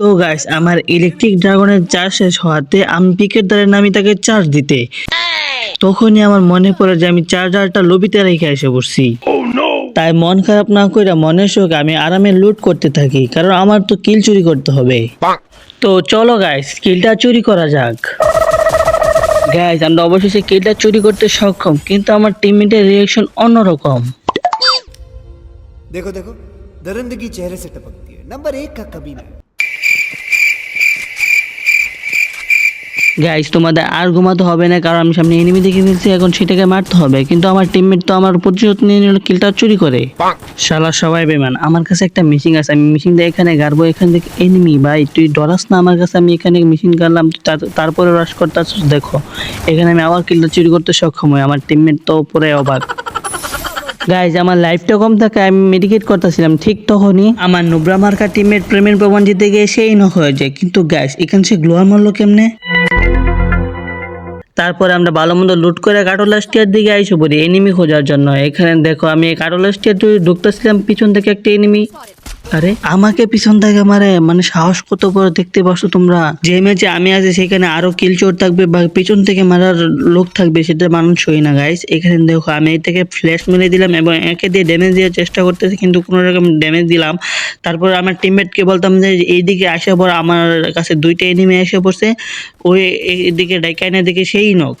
তো গাইস আমার ইলেকট্রিক ড্রাগনের চার্জ শেষ হওয়াতে আমি পিকের দ্বারে নামি তাকে চার্জ দিতে তখনই আমার মনে পড়ে যে আমি চার্জারটা লবিতে রেখে এসে বসছি তাই মন খারাপ না করে মনের শোক আমি আরামে লুট করতে থাকি কারণ আমার তো কিল চুরি করতে হবে তো চলো গাইস কিলটা চুরি করা যাক গাইস আমরা অবশেষে কিলটা চুরি করতে সক্ষম কিন্তু আমার টিমমেটের রিয়াকশন অন্যরকম देखो देखो दरिंदगी चेहरे से टपकती है नंबर एक का कमीना है গাইস তোমাদের আর ঘুমাতে হবে না কারণ আমি সামনে এনিমি দেখে ফেলছি এখন সেটাকে মারতে হবে। কিন্তু আমার টিমমেট তো আমার প্রতিশোধ নিয়ে নিল কিলটা চুরি করে। শালা সবাই বেমান আমার কাছে একটা মেশিন আছে আমি মেশিন দিয়ে এখানে গাড়বো এখান থেকে এনিমি ভাই তুই ডরাস না আমার কাছে আমি এখানে মেশিন গাড়লাম তারপরে রাশ করতে দেখো। এখানে আমি আবার কিলটা চুরি করতে সক্ষম হই আমার টিমমেট তো পুরো অবাক। গাইজ আমার লাইফটা কম থাকে আমি মেডিকেট করতেছিলাম ঠিক তখনই আমার নুব্রা মার্কা টিমের প্রেমের প্রমাণ জিতে গিয়ে সেই ন হয়ে যায়। কিন্তু গাইজ এখানে সে গ্লোয়ার মারলো কেমনে? তারপরে আমরা ভালো মন্দ লুট করে কাটোলাস্টিয়ার দিকে আইসো পড়ি এনিমি খোঁজার জন্য। এখানে দেখো, আমি কাটোলাস্টিয়ার ঢুকতেছিলাম, পিছন থেকে একটা এনিমি আরে? আমাকে পিছন থেকে মারে মানে সাহস কত বড় দেখতে পাচ্ছ তোমরা? যে ম্যাচে আমি আছি সেখানে আরও কিল চোর থাকবে বা পিছন থেকে মারার লোক থাকবে সেটা মানুষ হই না গাইস এখানে দেখো আমি এই থেকে ফ্ল্যাশ মেরে দিলাম এবং একে দিয়ে ড্যামেজ দেওয়ার চেষ্টা করতেছি কিন্তু কোনো রকম ড্যামেজ দিলাম। তারপর আমার টিমমেটকে বলতাম যে এইদিকে আসে পর আমার কাছে দুইটা এনিমি এসে পড়ছে ওই এদিকে ডাইকাইনা দিকে সেই নক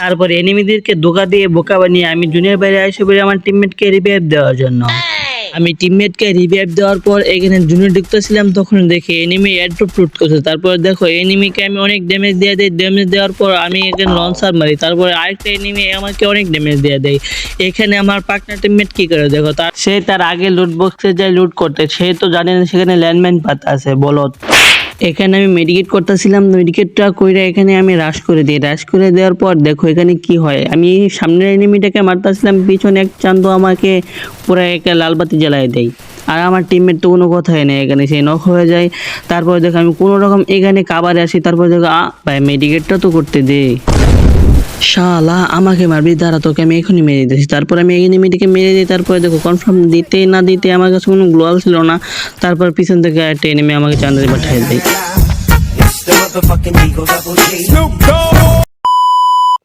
তারপর এনিমিদেরকে ধোকা দিয়ে বোকা বানিয়ে আমি জুনিয়র বাইরে এসে পড়ি আমার টিমমেটকে রিভাইভ দেওয়ার জন্য। আমি টিমমেটকে রিভাইভ দেওয়ার পর এখানে জুনিয়র ঢুকতেছিলাম, তখন দেখি এনিমি এয়ারড্রপ লুট করছে। তারপর দেখো এনিমিকে আমি অনেক ড্যামেজ দিয়ে দিই ড্যামেজ দেওয়ার পর আমি এখানে লঞ্চার মারি। তারপর আরেকটা এনিমি আমাকে অনেক ড্যামেজ দিয়ে দেয়। এখানে আমার পার্টনার টিমমেট কি করে দেখো, তার সে তার আগে লুট বক্সে যায় লুট করতে। সে তো জানে না সেখানে ল্যান্ডমাইন পাতা আছে বলত এখানে আমি মেডিকেট করতেছিলাম মেডিকেটটা কইরা এখানে আমি রাশ করে দিই। রাশ করে দেওয়ার পর দেখো এখানে কি হয়। আমি সামনের এনিমিটাকে মারতেছিলাম, পিছনে এক চান্দ আমাকে পুরো একটা লালবাতি জ্বালায় দেয়। আর আমার টিমমেট তো কোনো কথাই নেই এখানে সেই নখ হয়ে যায়। তারপরে দেখো আমি কোনো রকম এখানে কাবারে আসি, তারপর দেখো আ ভাই মেডিকেটটা তো করতে দে। শালা আমাকে মারবি দাঁড়া তোকে আমি এখনই মেরে দিয়েছি তারপর আমি এনিমিটিকে মেরে দিই তারপরে দেখো কনফার্ম দিতে না দিতে আমার কাছে কোনো গ্লোয়াল ছিল না। তারপর পিছন থেকে একটা এনিমি আমাকে চান্দারে পাঠিয়ে দেয়।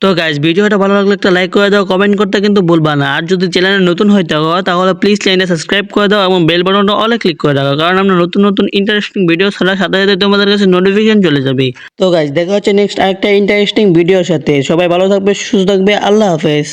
তো গাইজ ভিডিওটা ভালো লাগলে একটা লাইক করে দাও কমেন্ট করতে কিন্তু ভুলবা না। আর যদি চ্যানেলে নতুন হয়ে থাকো, তাহলে প্লিজ চ্যানেলটা সাবস্ক্রাইব করে দাও এবং বেল বাটনটা অলে ক্লিক করে দাও কারণ আমরা নতুন নতুন ইন্টারেস্টিং ভিডিও ছাড়ার সাথে সাথে তোমাদের কাছে নোটিফিকেশন চলে যাবে। তো গাইজ দেখা হচ্ছে নেক্সট আরেকটা ইন্টারেস্টিং ভিডিওর সাথে। সবাই ভালো থাকবে, সুস্থ থাকবে, আল্লাহ হাফেজ।